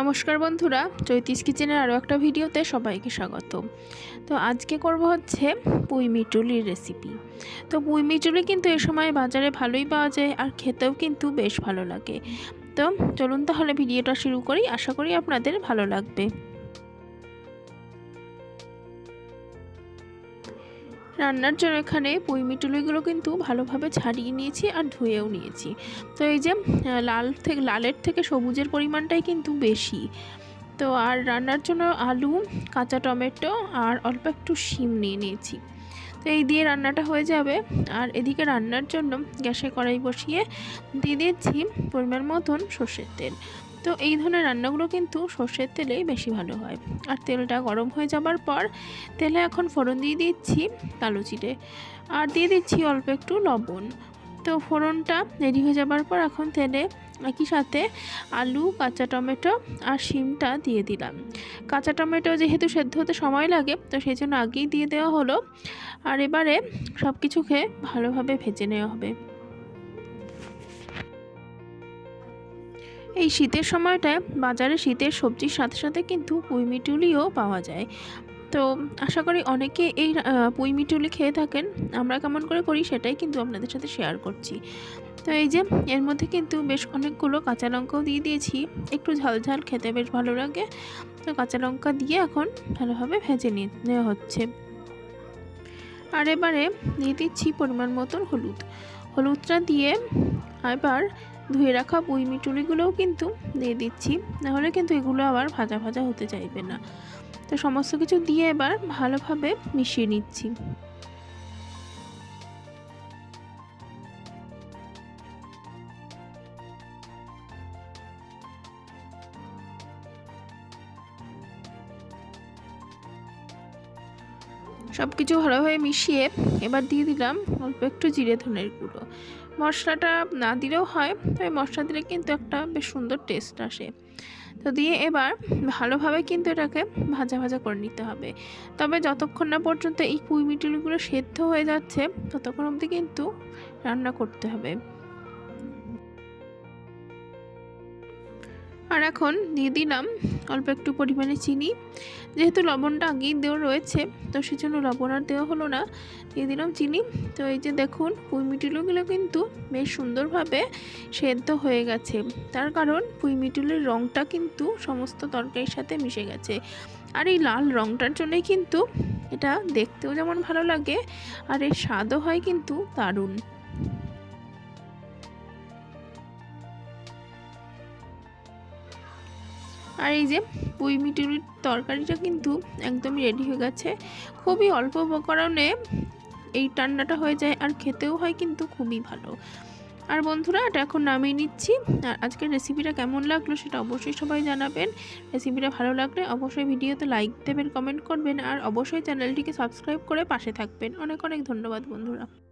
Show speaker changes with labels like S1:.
S1: নমস্কার বন্ধুরা, চৈতিস কিচেনের আরও একটা ভিডিওতে সবাইকে স্বাগত। তো আজকে করব হচ্ছে পুঁই মিটুলির রেসিপি তো পুঁই মিটুলি কিন্তু এ সময় বাজারে ভালোই পাওয়া যায় আর খেতেও কিন্তু বেশ ভালো লাগে। তো চলুন তাহলে ভিডিওটা শুরু করি, আশা করি আপনাদের ভালো লাগবে। রান্নার জন্য এখানে পুঁই মিটুলিগুলো কিন্তু ভালোভাবে ছাড়িয়ে নিয়েছি আর ধুয়েও নিয়েছি। তো এই যে লাল থেকে, লালের থেকে সবুজের পরিমাণটাই কিন্তু বেশি। তো আর রান্নার জন্য আলু, কাঁচা টমেটো আর অল্প একটু শিম নিয়ে নিয়েছি। তো এই দিয়ে রান্নাটা হয়ে যাবে। আর এদিকে রান্নার জন্য গ্যাসে কড়াই বসিয়ে দিয়ে দিয়েছি পরিমাণ মতন সর্ষের তেল। তো এই ধরনের রান্নাগুলো কিন্তু সর্ষের তেলেই বেশি ভালো হয়। আর তেলটা গরম হয়ে যাবার পর তেলে এখন ফোড়ন দিয়ে দিচ্ছি কালো চিড়ে আর দিয়ে দিচ্ছি অল্প একটু লবণ। তো ফোড়নটা রেডি হয়ে যাবার পর এখন তেলে একই সাথে আলু, কাঁচা টমেটো আর শিমটা দিয়ে দিলাম। কাঁচা টমেটো যেহেতু সেদ্ধ হতে সময় লাগে, তো সেই জন্য আগেই দিয়ে দেওয়া হলো। আর এবারে সব কিছুকে ভালোভাবে ভেজে নেওয়া হবে। এই শীতের সময়টায় বাজারে শীতের সবজির সাথে সাথে কিন্তু পুঁই মিটুলিও পাওয়া যায়। তো আশা করি অনেকে এই পুঁই মিটুলি খেয়ে থাকেন। আমরা কেমন করে করি সেটাই কিন্তু আপনাদের সাথে শেয়ার করছি। তো এই যে এর মধ্যে কিন্তু বেশ অনেকগুলো কাঁচা লঙ্কাও দিয়ে দিয়েছি। একটু ঝাল ঝাল খেতে বেশ ভালো লাগে। তো কাঁচা লঙ্কা দিয়ে এখন ভালোভাবে ভেজে নেওয়া হচ্ছে। আর এবারে দিয়ে দিচ্ছি পরিমাণ মতন হলুদ। হলুদটা দিয়ে এবার ধুয়ে রাখা পুঁই মিটুলিগুলোও কিন্তু দিয়ে দিচ্ছি। নাহলে কিন্তু এগুলো আবার ভাজা ভাজা হতে চাইবে না। তো সমস্ত কিছু দিয়ে এবার ভালোভাবে মিশিয়ে নিচ্ছি। সব কিছু ভালোভাবে মিশিয়ে এবার দিয়ে দিলাম অল্প একটু জিরে ধনের গুঁড়ো। মশলাটা না দিলেও হয়, তবে মশলা দিলে কিন্তু একটা বেশ সুন্দর টেস্ট আসে। তো দিয়ে এবার ভালোভাবে কিন্তু এটাকে ভাজা ভাজা করে নিতে হবে। তবে যতক্ষণ না পর্যন্ত এই পুঁই মিটুলিগুলো সেদ্ধ হয়ে যাচ্ছে, ততক্ষণ অবধি কিন্তু রান্না করতে হবে। আর এখন দিয়ে দিলাম অল্প একটু পরিমাণে চিনি। যেহেতু লবণটা আগেই দেওয়া রয়েছে, তো সেজন্য লবণ আর দেওয়া হলো না। দিয়ে দিলাম চিনি। তো এই যে দেখুন, পুঁই মিটুলিগুলো কিন্তু বেশ সুন্দরভাবে সেদ্ধ হয়ে গেছে। তার কারণ পুঁই মিটুলির রঙটা কিন্তু সমস্ত তরকারির সাথে মিশে গেছে। আর এই লাল রঙটার জন্যই কিন্তু এটা দেখতেও যেমন ভালো লাগে, আর এর স্বাদও হয় কিন্তু দারুণ। আর এই যে পুঁই মিটুরির তরকারিটা কিন্তু একদমই রেডি হয়ে গেছে। খুবই অল্প উপকরণে এই ঠান্ডাটা হয়ে যায় আর খেতেও হয় কিন্তু খুবই ভালো। আর বন্ধুরা, এটা এখন নামিয়ে নিচ্ছি। আর আজকের রেসিপিটা কেমন লাগল সেটা অবশ্যই সবাই জানাবেন। রেসিপিটা ভালো লাগলে অবশ্যই ভিডিওতে লাইক দেবেন কমেন্ট করবেন আর অবশ্যই চ্যানেলটিকে সাবস্ক্রাইব করে পাশে থাকবেন। অনেক অনেক ধন্যবাদ বন্ধুরা।